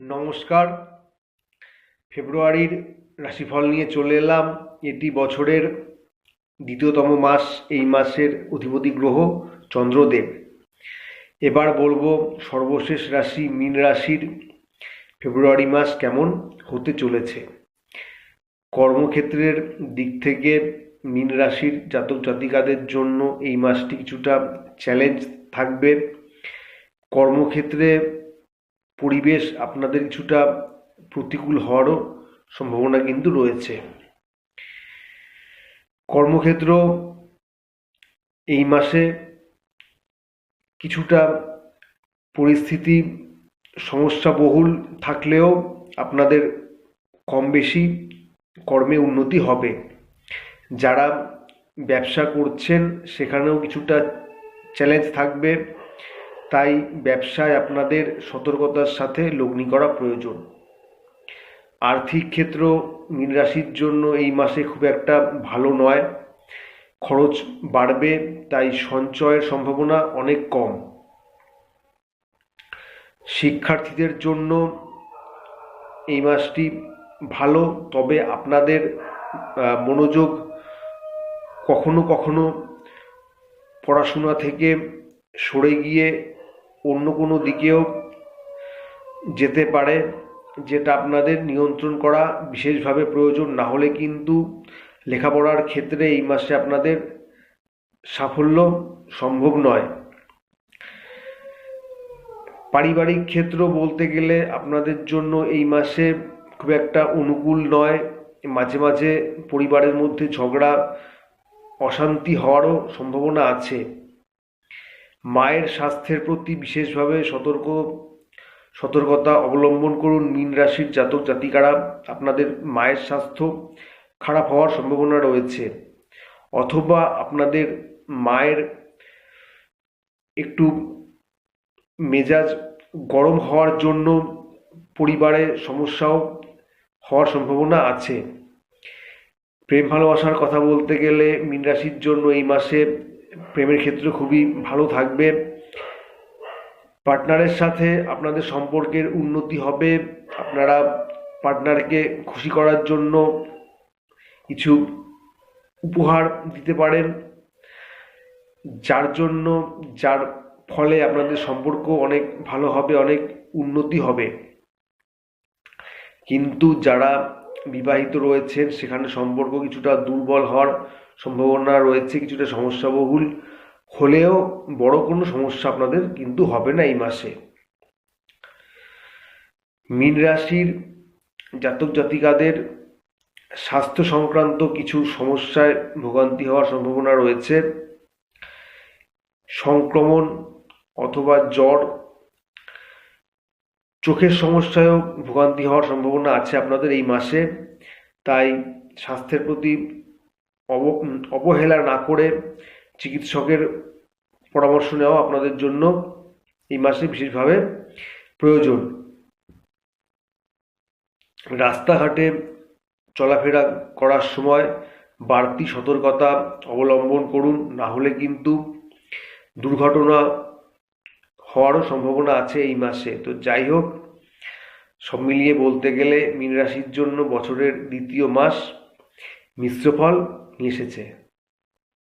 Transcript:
নমস্কার। ফেব্রুয়ারির রাশিফল নিয়ে চলে এলাম। এটি বছরের দ্বিতীয়তম মাস, এই মাসের অধিপতি গ্রহ চন্দ্রদেব। এবার বলব সর্বশেষ রাশি, মীন রাশির ফেব্রুয়ারি মাস কেমন হতে চলেছে। কর্মক্ষেত্রের দিক থেকে মীন রাশির জাতক জাতিকাদের জন্য এই মাসটি কিছুটা চ্যালেঞ্জ থাকবে। কর্মক্ষেত্রে পরিবেশ আপনাদের কিছুটা প্রতিকূল হওয়ারও সম্ভাবনা কিন্তু রয়েছে। কর্মক্ষেত্র এই মাসে কিছুটা পরিস্থিতি সমস্যাবহুল থাকলেও আপনাদের কম বেশি কর্মে উন্নতি হবে। যারা ব্যবসা করছেন সেখানেও কিছুটা চ্যালেঞ্জ থাকবে। তাই ব্যবসায় আপনাদের সতর্কতার সাথে লগ্নি করা প্রয়োজন। আর্থিক ক্ষেত্র মীন রাশির জন্য এই মাসে খুব একটা ভালো নয়। খরচ বাড়বে, তাই সঞ্চয়ের সম্ভাবনা অনেক কম। শিক্ষার্থীদের জন্য এই মাসটি ভালো, তবে আপনাদের মনোযোগ কখনো কখনো পড়াশোনা থেকে সরে গিয়ে অন্য কোনো দিকেও যেতে পারে, যেটা আপনাদের নিয়ন্ত্রণ করা বিশেষভাবে প্রয়োজন। না হলে কিন্তু লেখাপড়ার ক্ষেত্রে এই মাসে আপনাদের সাফল্য সম্ভব নয়। পারিবারিক ক্ষেত্র বলতে গেলে আপনাদের জন্য এই মাসে খুব একটা অনুকূল নয়। মাঝে মাঝে পরিবারের মধ্যে ঝগড়া, অশান্তি হওয়ারও সম্ভাবনা আছে। মায়ের স্বাস্থ্যের প্রতি বিশেষভাবে সতর্ক, সতর্কতা অবলম্বন করুন মীন রাশির জাতক জাতিকারা। আপনাদের মায়ের স্বাস্থ্য খারাপ হওয়ার সম্ভাবনা রয়েছে। অথবা আপনাদের মায়ের একটু মেজাজ গরম হওয়ার জন্য পরিবারে সমস্যাও হওয়ার সম্ভাবনা আছে। প্রেম ভালোবাসার কথা বলতে গেলে মীন রাশির জন্য এই মাসে প্রেমের ক্ষেত্রে খুবই ভালো থাকবে। পার্টনারের সাথে আপনাদের সম্পর্কের উন্নতি হবে। আপনারা পার্টনারকে খুশি করার জন্য কিছু উপহার দিতে পারেন। যার জন্য, যার ফলে আপনাদের সম্পর্ক অনেক ভালো হবে, অনেক উন্নতি হবে। কিন্তু যারা বিবাহিত রয়েছেন, সেখানে সম্পর্ক কিছুটা দুর্বল হওয়ার সম্ভাবনা রয়েছে কিছুটা সমস্যাবহুল হলেও বড় কোনো সমস্যা আপনাদের কিন্তু হবে না এই মাসে। মীন রাশির জাতক জাতিকাদের স্বাস্থ্য সংক্রান্ত কিছু সমস্যায় ভোগান্তি হওয়ার সম্ভাবনা রয়েছে। সংক্রমণ অথবা জ্বর, চোখের সমস্যায়ও ভোগান্তি হওয়ার সম্ভাবনা আছে আপনাদের এই মাসে। তাই স্বাস্থ্যের প্রতি অব, অবহেলা না করে চিকিৎসকের পরামর্শ নেওয়া আপনাদের জন্য এই মাসে বিশেষভাবে প্রয়োজন। রাস্তাঘাটে চলাফেরা করার সময় বাড়তি সতর্কতা অবলম্বন করুন, না হলে কিন্তু দুর্ঘটনা হওয়ারও সম্ভাবনা আছে এই মাসে। তো যাই হোক, সব মিলিয়ে বলতে গেলে মীন রাশির জন্য বছরের দ্বিতীয় মাস মিশ্র ফল এসেছে